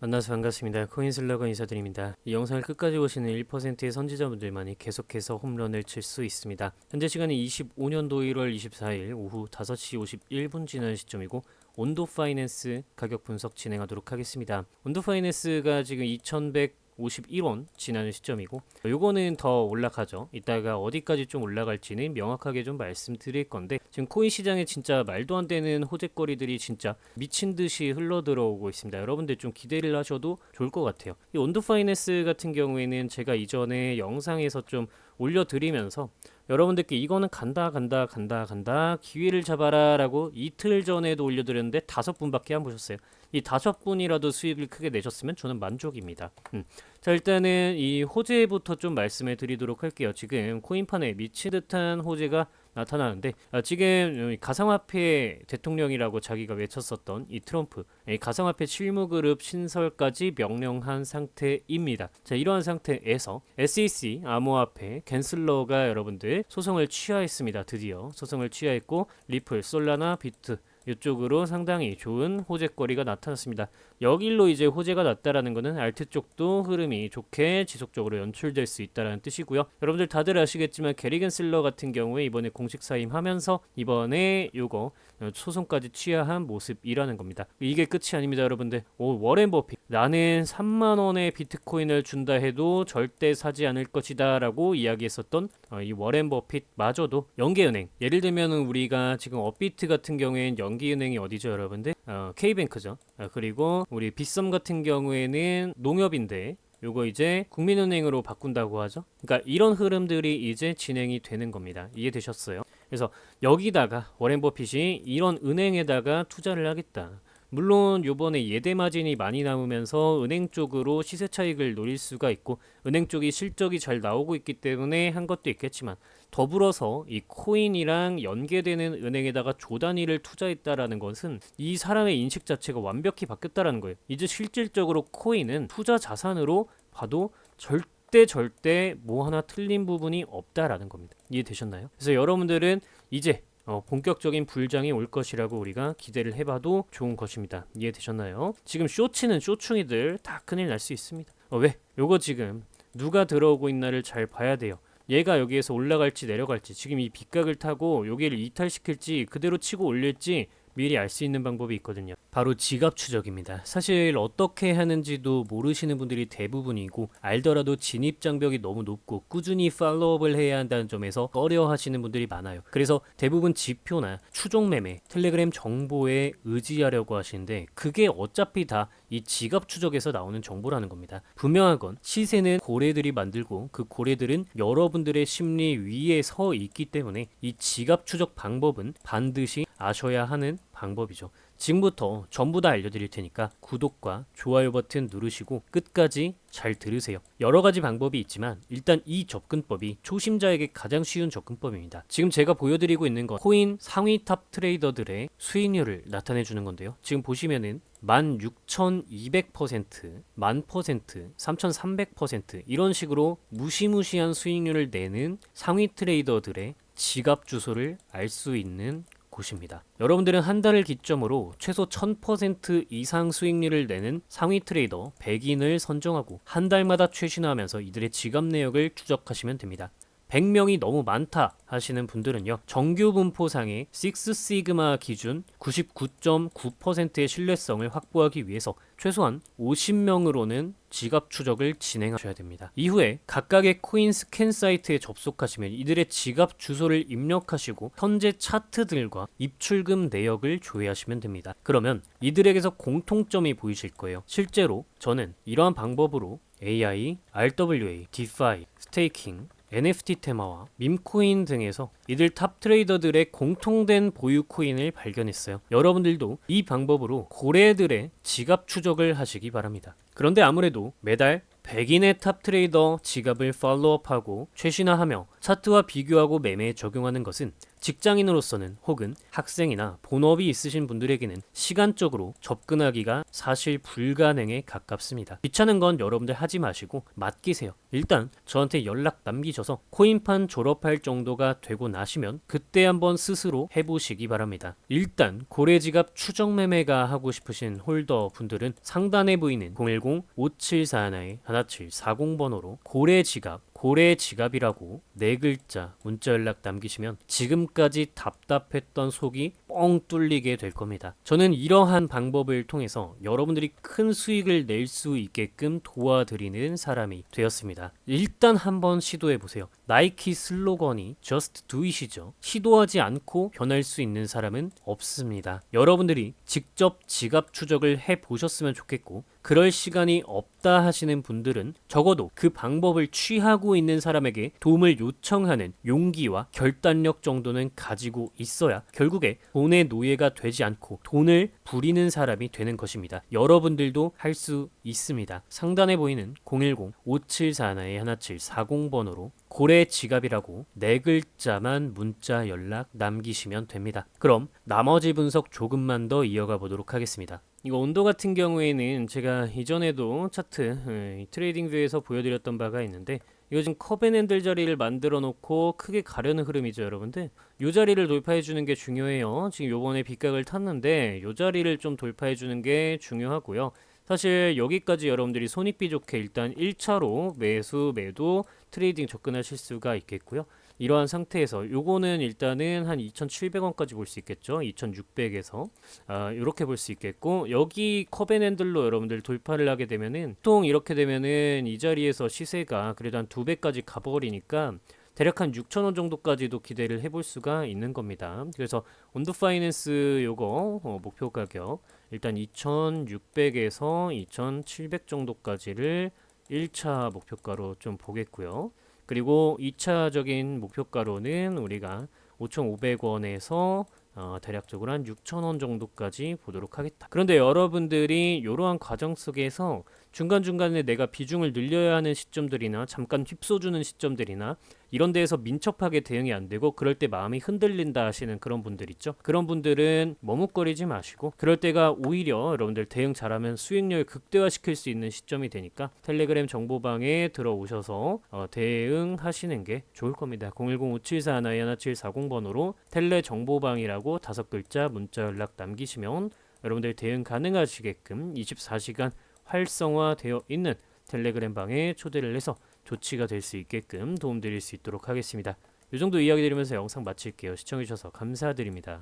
만나서 반갑습니다. 코인슬러거 인사드립니다. 이 영상을 끝까지 보시는 1%의 선지자분들만이 계속해서 홈런을 칠 수 있습니다. 현재 시간이 25년도 1월 24일 오후 5시 51분 지난 시점이고 온도 파이낸스 가격 분석 진행하도록 하겠습니다. 온도 파이낸스가 지금 2151원 지나는 시점이고 요거는 더 올라가죠. 이따가 어디까지 좀 올라갈지는 명확하게 좀 말씀드릴 건데 지금 코인 시장에 진짜 말도 안 되는 호재거리들이 진짜 미친 듯이 흘러 들어오고 있습니다. 여러분들 좀 기대를 하셔도 좋을 것 같아요. 이 온도 파이낸스 같은 경우에는 제가 이전에 영상에서 좀 올려드리면서 여러분들께 이거는 간다 간다 간다 간다 기회를 잡아라라고 이틀 전에도 올려드렸는데 다섯 분밖에 안 보셨어요. 이 다섯 분이라도 수익을 크게 내셨으면 저는 만족입니다. 음. 자 일단은 이 호재부터 좀 말씀해 드리도록 할게요. 지금 코인판에 미친 듯한 호재가 나타나는데 아, 지금 가상화폐 대통령이라고 자기가 외쳤었던 이 트럼프 이 가상화폐 실무그룹 신설까지 명령한 상태입니다. 자 이러한 상태에서 SEC 암호화폐 겐슬러가 여러분들 소송을 취하했습니다. 드디어 소송을 취하했고 리플, 솔라나, 비트 이쪽으로 상당히 좋은 호재거리가 나타났습니다. 여길로 이제 호재가 났다라는 것은 알트 쪽도 흐름이 좋게 지속적으로 연출될 수 있다라는 뜻이고요. 여러분들 다들 아시겠지만 게리겐 슬러 같은 경우에 이번에 공식 사임하면서 이번에 요거 소송까지 취하한 모습이라는 겁니다. 이게 끝이 아닙니다, 여러분들. 오, 워렌 버핏. 나는 3만 원의 비트코인을 준다 해도 절대 사지 않을 것이다라고 이야기했었던 어, 이 워렌 버핏마저도 연계은행. 예를 들면 우리가 지금 업비트 같은 경우에는 연 계은행이 어디죠, 여러분들? 어, K뱅크죠. 어, 그리고 우리 빗썸 같은 경우에는 농협인데 요거 이제 국민은행으로 바꾼다고 하죠. 그러니까 이런 흐름들이 이제 진행이 되는 겁니다. 이해되셨어요? 그래서 여기다가 워렌 버핏이 이런 은행에다가 투자를 하겠다. 물론 요번에 예대 마진이 많이 남으면서 은행 쪽으로 시세 차익을 노릴 수가 있고 은행 쪽이 실적이 잘 나오고 있기 때문에 한 것도 있겠지만 더불어서 이 코인이랑 연계되는 은행에다가 조 단위를 투자했다라는 것은 이 사람의 인식 자체가 완벽히 바뀌었다라는 거예요. 이제 실질적으로 코인은 투자 자산으로 봐도 절대 절대 뭐 하나 틀린 부분이 없다라는 겁니다. 이해되셨나요? 그래서 여러분들은 이제 어, 본격적인 불장이 올 것이라고 우리가 기대를 해봐도 좋은 것입니다. 이해되셨나요? 지금 쇼츠는 쇼충이들 다 큰일 날 수 있습니다. 어, 왜? 요거 지금 누가 들어오고 있나를 잘 봐야 돼요. 얘가 여기에서 올라갈지 내려갈지 지금 이 빗각을 타고 여기를 이탈시킬지 그대로 치고 올릴지 미리 알 수 있는 방법이 있거든요. 바로 지갑 추적입니다. 사실 어떻게 하는지도 모르시는 분들이 대부분이고 알더라도 진입 장벽이 너무 높고 꾸준히 팔로업을 해야 한다는 점에서 꺼려 하시는 분들이 많아요. 그래서 대부분 지표나 추종 매매, 텔레그램 정보에 의지하려고 하시는데 그게 어차피 다 이 지갑 추적에서 나오는 정보라는 겁니다. 분명한 건 시세는 고래들이 만들고 그 고래들은 여러분들의 심리 위에 서 있기 때문에 이 지갑 추적 방법은 반드시 아셔야 하는 방법이죠. 지금부터 전부 다 알려드릴 테니까 구독과 좋아요 버튼 누르시고 끝까지 잘 들으세요. 여러 가지 방법이 있지만 일단 이 접근법이 초심자에게 가장 쉬운 접근법입니다. 지금 제가 보여드리고 있는 건 코인 상위 탑 트레이더들의 수익률을 나타내 주는 건데요. 지금 보시면은 16,200%, 만퍼센트, 3,300% 이런 식으로 무시무시한 수익률을 내는 상위 트레이더들의 지갑 주소를 알 수 있는 곳입니다. 여러분들은 한 달을 기점으로 최소 1000% 이상 수익률을 내는 상위 트레이더 100인을 선정하고 한 달마다 최신화하면서 이들의 지갑 내역을 추적하시면 됩니다. 100명이 너무 많다 하시는 분들은요. 정규 분포상의 6시그마 기준 99.9%의 신뢰성을 확보하기 위해서 최소한 50명으로는 지갑 추적을 진행하셔야 됩니다. 이후에 각각의 코인 스캔 사이트에 접속하시면 이들의 지갑 주소를 입력하시고 현재 차트들과 입출금 내역을 조회하시면 됩니다. 그러면 이들에게서 공통점이 보이실 거예요. 실제로 저는 이러한 방법으로 AI, RWA, DeFi, 스테이킹, NFT 테마와 밈코인 등에서 이들 탑 트레이더들의 공통된 보유 코인을 발견했어요. 여러분들도 이 방법으로 고래들의 지갑 추적을 하시기 바랍니다. 그런데 아무래도 매달 백인의 탑 트레이더 지갑을 팔로우업하고 최신화하며 차트와 비교하고 매매에 적용하는 것은 직장인으로서는 혹은 학생이나 본업이 있으신 분들에게는 시간적으로 접근하기가 사실 불가능에 가깝습니다. 귀찮은 건 여러분들 하지 마시고 맡기세요. 일단 저한테 연락 남기셔서 코인판 졸업할 정도가 되고 나시면 그때 한번 스스로 해보시기 바랍니다. 일단 고래지갑 추정 매매가 하고 싶으신 홀더 분들은 상단에 보이는 010-5741-1740번호로 고래지갑 고래 지갑이라고 네 글자 문자 연락 남기시면 지금까지 답답했던 속이 뻥 뚫리게 될 겁니다. 저는 이러한 방법을 통해서 여러분들이 큰 수익을 낼 수 있게끔 도와드리는 사람이 되었습니다. 일단 한번 시도해 보세요. 나이키 슬로건이 Just Do It이죠. 시도하지 않고 변할 수 있는 사람은 없습니다. 여러분들이 직접 지갑 추적을 해 보셨으면 좋겠고 그럴 시간이 없다 하시는 분들은 적어도 그 방법을 취하고 있는 사람에게 도움을 요청하는 용기와 결단력 정도는 가지고 있어야 결국에 돈의 노예가 되지 않고 돈을 부리는 사람이 되는 것입니다. 여러분들도 할 수 있습니다. 상단에 보이는 010-5741-1740번호로 고래 지갑이라고 네 글자만 문자 연락 남기시면 됩니다. 그럼 나머지 분석 조금만 더 이어가 보도록 하겠습니다. 이거 온도 같은 경우에는 제가 이전에도 차트 에, 트레이딩 뷰에서 보여드렸던 바가 있는데 이거 지금 컵앤핸들 자리를 만들어 놓고 크게 가려는 흐름이죠 여러분들. 이 자리를 돌파해 주는 게 중요해요. 지금 요번에 빗각을 탔는데 이 자리를 좀 돌파해 주는 게 중요하고요. 사실 여기까지 여러분들이 손익비 좋게 일단 1차로 매수 매도 트레이딩 접근하실 수가 있겠고요 이러한 상태에서 요거는 일단은 한 2,700원까지 볼 수 있겠죠. 2,600에서 아, 이렇게 볼 수 있겠고 여기 컵앤핸들로 여러분들 돌파를 하게 되면은 보통 이렇게 되면은 이 자리에서 시세가 그래도 한 두 배까지 가버리니까 대략 한 6,000원 정도까지도 기대를 해볼 수가 있는 겁니다. 그래서 온드 파이낸스 요거 어, 목표 가격 일단 2,600에서 2,700 정도까지를 1차 목표가로 좀 보겠고요. 그리고 2차적인 목표가로는 우리가 5,500원에서 어, 대략적으로 한 6,000원 정도까지 보도록 하겠다. 그런데 여러분들이 이러한 과정 속에서 중간중간에 내가 비중을 늘려야 하는 시점들이나 잠깐 휩써주는 시점들이나 이런 데에서 민첩하게 대응이 안 되고 그럴 때 마음이 흔들린다 하시는 그런 분들 있죠. 그런 분들은 머뭇거리지 마시고 그럴 때가 오히려 여러분들 대응 잘하면 수익률 극대화시킬 수 있는 시점이 되니까 텔레그램 정보방에 들어오셔서 어, 대응하시는 게 좋을 겁니다. 010-5741-1740번호로 텔레 정보방이라고 다섯 글자 문자 연락 남기시면 여러분들 대응 가능하시게끔 24시간 활성화되어 있는 텔레그램 방에 초대를 해서 조치가 될 수 있게끔 도움드릴 수 있도록 하겠습니다. 이 정도 이야기 드리면서 영상 마칠게요. 시청해주셔서 감사드립니다.